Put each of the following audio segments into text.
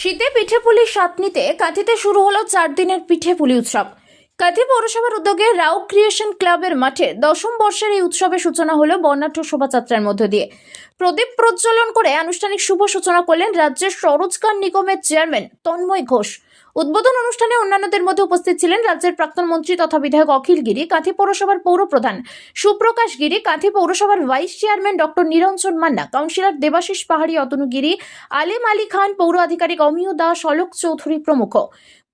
শীতে পিঠে পুলি সাপ নিতে কাঁথিতে শুরু হলো চার দিনের পিঠে পুলি উৎসব। কাঁথি পৌরসভার উদ্যোগে রাউ ক্রিয়েশন ক্লাবের মাঠে দশম বর্ষের এই উৎসবের সূচনা হলো বর্ণাঢ্য শোভাযাত্রার মধ্য দিয়ে। প্রদীপ প্রজ্বলন করে আনুষ্ঠানিক শুভ সূচনা করলেন রাজ্যের সরোজগান নিগমের চেয়ারম্যান তন্ময় ঘোষ। উদ্বোধন অনুষ্ঠানে অন্যান্যদের মধ্যে উপস্থিত ছিলেন রাজ্যের প্রাক্তন মন্ত্রী তথা বিধায়ক অখিল গিরি, কাঁথি পৌরসভার পৌরপ্রধান সুপ্রকাশ গিরি, কাঁথি পৌরসভার vice chairman doctor Niranjan Manna, councillor Debashis Pahari Atanu Giri, আলেম আলী খান পৌর আধিকারিক অমিয় দাস, অলোক চৌধুরী প্রমুখ।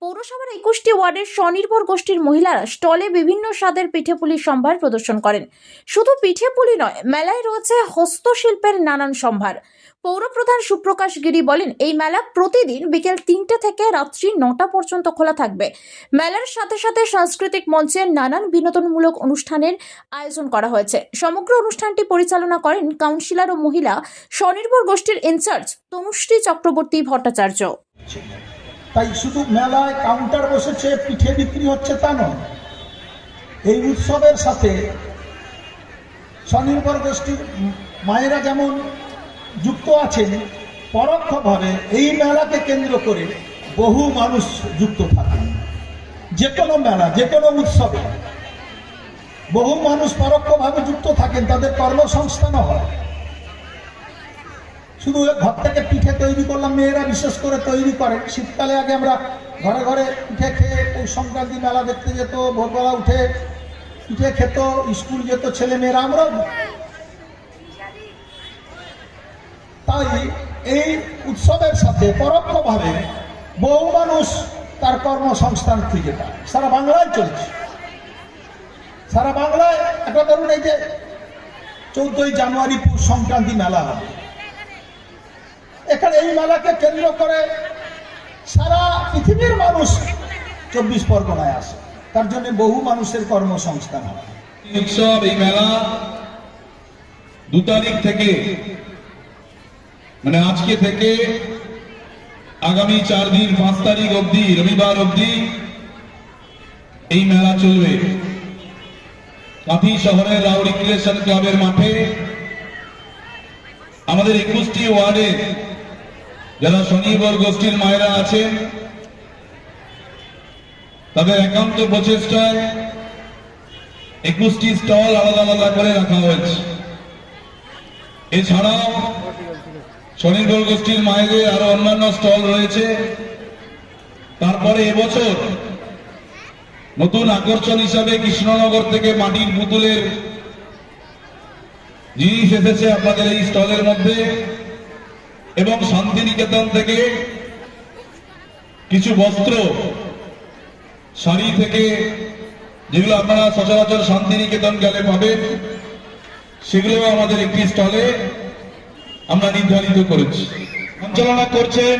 পৌরসভার একুশটি ওয়ার্ডের স্বনির্ভর গোষ্ঠীর মহিলারা স্টলে বিভিন্ন স্বাদের পিঠেপুলির সম্ভার প্রদর্শন করেন। শুধু পিঠেপুলি নয়, মেলায় রয়েছে হস্তশিল্পের নানান সম্ভার। পৌরপ্রধান সুপ্রকাশ গিরি বলেন, এই মেলা প্রতিদিন বিকেল তিনটে থেকে রাত্রি নটা পর্যন্ত খোলা থাকবে। মেলার সাথে সাথে সাংস্কৃতিক মঞ্চে নানান বিনোদনমূলক অনুষ্ঠানের আয়োজন করা হয়েছে। সমগ্র অনুষ্ঠানটি পরিচালনা করেন কাউন্সিলর ও মহিলা স্বনির্ভর গোষ্ঠীর ইনচার্জ তনুশ্রী চক্রবর্তী ভট্টাচার্য। তাই শুধু মেলায় কাউন্টার বসেছে, পিঠে বিক্রি হচ্ছে তা নয়। এই উৎসবের সাথে স্বনির্ভর গোষ্ঠীর মায়েরা যেমন যুক্ত আছেন, পরোক্ষভাবে এই মেলাকে কেন্দ্র করে বহু মানুষ যুক্ত থাকেন। যে কোনো মেলা, যে কোনো উৎসবে বহু মানুষ পরোক্ষভাবে যুক্ত থাকেন, তাদের কর্মসংস্থানও হয়। শুধু ঘর থেকে পিঠে তৈরি করলাম, মেয়েরা বিশেষ করে তৈরি করে। শীতকালে আগে আমরা ঘরে ঘরে পিঠে খেয়ে পৌষ সংক্রান্তি মেলা দেখতে যেত, ভোরবেলা উঠে পিঠে খেত, স্কুল যেত ছেলে মেয়েরা, আমরাও তাই এই উৎসবের সাথে পরোক্ষভাবে বহু মানুষ তার কর্মসংস্থান খুঁজে পায়। সারা বাংলায় চলছে। সারা বাংলায়, একটা ধরুন এই যে চৌদ্দই জানুয়ারি সংক্রান্তি মেলা হবে। এখানে এই মেলাকে কেন্দ্র করে সারা পৃথিবীর মানুষ চব্বিশ পরগনায় আসে। তার জন্য বহু মানুষের কর্মসংস্থান হয়। উৎসব, এই মেলা দু তারিখ থেকে মানে আজকে থেকে আগামী চার দিন, পাঁচ তারিখ অবধি, রবিবার অবধি এই মেলা চলবে। কাঁথি শহরের রাউ রিক্রিয়েশন ক্লাবের মাঠে আমাদের একুশটি ওয়ার্ডে যারা স্বনির্ভর গোষ্ঠীর মায়েরা আছেন, তাদের একান্ত প্রচেষ্টায় একুশটি স্টল আলাদা আলাদা করে রাখা হয়েছে। এছাড়াও স্বনির্ভর গোষ্ঠীর মায়েদের আরও অন্যান্য স্টল রয়েছে। তারপরে এবছর নতুন আকর্ষণ হিসাবে কৃষ্ণনগর থেকে মাটির পুতুলের জিনিস এসেছে আপনাদের এই স্টলের মধ্যে। এবং শান্তিনিকেতন থেকে কিছু বস্ত্র, শাড়ি থেকে যেগুলো আপনারা সচরাচর শান্তিনিকেতন গেলে পাবেন সেগুলো আমাদের একটি স্টলে আমরা নির্ধারিত করেছি। সঞ্চালনা করছেন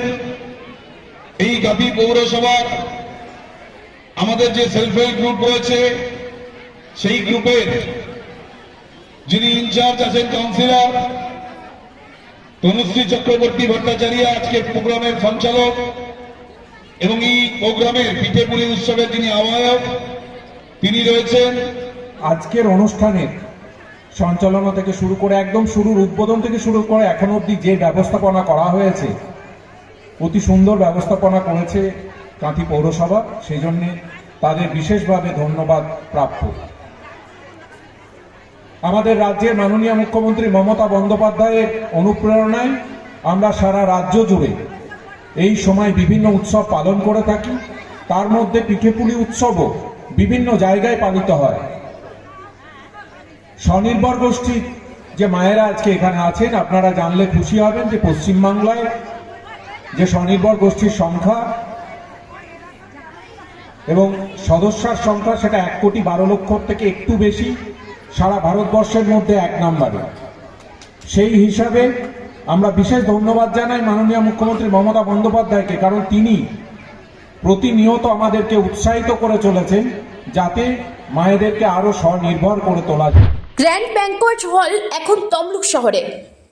এই গাবি পৌরসভার আমাদের যে সেলফ হেল্প গ্রুপ রয়েছে, সেই গ্রুপের যিনি ইনচার্জ আছেন কাউন্সিলর তনুশ্রী চক্রবর্তী ভট্টাচার্য আজকের প্রোগ্রামের সঞ্চালক এবং এই প্রোগ্রামের পিঠেপুলি উৎসবের যিনি আহ্বায়ক, তিনি রয়েছেন। আজকের অনুষ্ঠানের সঞ্চালনা থেকে শুরু করে, একদম শুরুর উদ্বোধন থেকে শুরু করে এখন অবধি যে ব্যবস্থাপনা করা হয়েছে, অতি সুন্দর ব্যবস্থাপনা করেছে কাঁথি পৌরসভা, সেই জন্যে তাদের বিশেষভাবে ধন্যবাদ প্রাপ্য আমাদের রাজ্যের মাননীয় মুখ্যমন্ত্রী মমতা বন্দ্যোপাধ্যায়ের অনুপ্রেরণায় আমরা সারা রাজ্য জুড়ে এই সময় বিভিন্ন উৎসব পালন করে থাকি। তার মধ্যে পিঠেপুলি উৎসবও বিভিন্ন জায়গায় পালিত হয়। স্বনির্ভর গোষ্ঠীর যে মায়েরা আজকে এখানে আছেন, আপনারা জানলে খুশি হবেন যে পশ্চিমবাংলায় যে স্বনির্ভর গোষ্ঠীর সংখ্যা এবং সদস্যার সংখ্যা সেটা এক কোটি বারো লক্ষ থেকে একটু বেশি। সারা ভারতবর্ষের মধ্যে এক নম্বরে। সেই হিসাবে আমরা বিশেষ ধন্যবাদ জানাই মাননীয় মুখ্যমন্ত্রী মমতা বন্দ্যোপাধ্যায়কে, কারণ তিনি প্রতিনিয়ত আমাদেরকে উৎসাহিত করে চলেছেন যাতে মায়েদেরকে আরও স্বনির্ভর করে তোলা যায়। গ্র্যান্ড ব্যাংকোয়েট হল এখন তমলুক শহরে।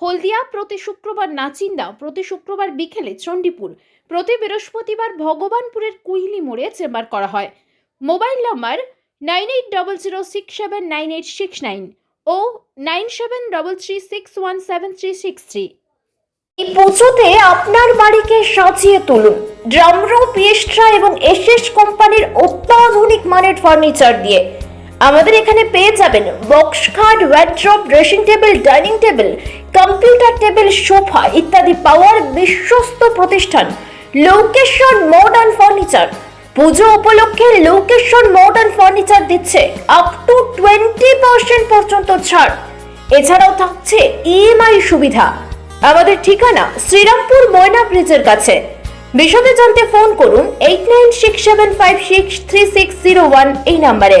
হলদিয়া প্রতি শুক্রবার নাচিন্দা প্রতি শুক্রবার বিকেলে চণ্ডীপুর। প্রতি বৃহস্পতিবার ভগবানপুরের কুইলি মোড়ে চেম্বার করা হয়। Mobile number nine eight double zero six seven nine eight six nine o nine seven double three six one seven three six three. এই পুজোতে আপনার বাড়িকে সাজিয়ে তুলুন। ড্রামরো পিয়েস্ট্রা এবং এসএস কোম্পানির অত্যাধুনিক মানের ফার্নিচার দিয়ে আমাদের এখানে পেয়ে যাবেন বক্স খাট wardrobe dressing table dining table computer table sofa ইত্যাদি পাওয়ার বিশ্বস্ত প্রতিষ্ঠান লোকেশন মডার্ন ফার্নিচার পুজো উপলক্ষে লোকেশন মডার্ন ফার্নিচার দিচ্ছে আপ টু টোয়েন্টি পার্সেন্ট পর্যন্ত ছাড়। এছাড়াও থাকছে ইএমআই সুবিধা। আমাদের ঠিকানা শ্রীরামপুর ময়না ব্রিজের কাছে। বিশদে জানতে ফোন করুন eight nine six seven five six three six zero one এই নাম্বারে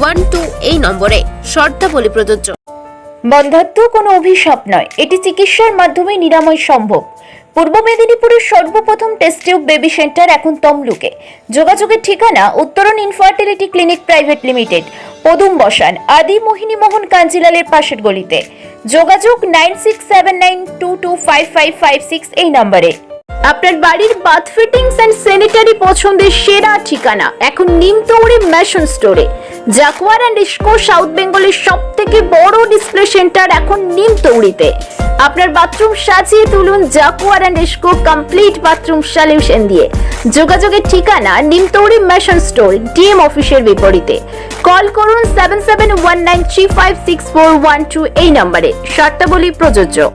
one two এই নম্বরে। শর্তাবলী প্রযোজ্য। বন্ধাত্ম কোনো অভিশাপ নয়। এটি চিকিৎসার মাধ্যমে নিরাময় সম্ভব। পূর্ব মেদিনীপুরের সর্বপ্রথম টেস্ট টিউব বেবি সেন্টার এখন তমলুকে। যোগাযোগের ঠিকানা উত্তরণ ইনফার্টিলিটি ক্লিনিক প্রাইভেট লিমিটেড পদুম বসান আদি মোহিনী মোহন কাঞ্জিলালের পাশের গলিতে। যোগাযোগ nine six seven nine two two five five five six এই নম্বরে। আপনার বাড়ির বাথ ফিটিংস অ্যান্ড স্যানিটারি পছন্দের সেরা ঠিকানা এখন নিমতৌড়ি ম্যাশন স্টোরে। জাকুয়ার অ্যান্ড ইস্কো সাউথ বেঙ্গলের সব থেকে বড় ডিসপ্লে সেন্টার এখন নিম নিমতৌড়িতে আপনার বাথরুম সাজিয়ে তুলুন Jaquar and Essco complete bathroom solution দিয়ে। যোগাযোগের ঠিকানা নিমতৌড়ি ম্যাশন স্টোর, ডিএম অফিসের বিপরীতে। কল করুন seven seven one nine three five six four one two এই নম্বরে। শর্তাবলী প্রযোজ্য।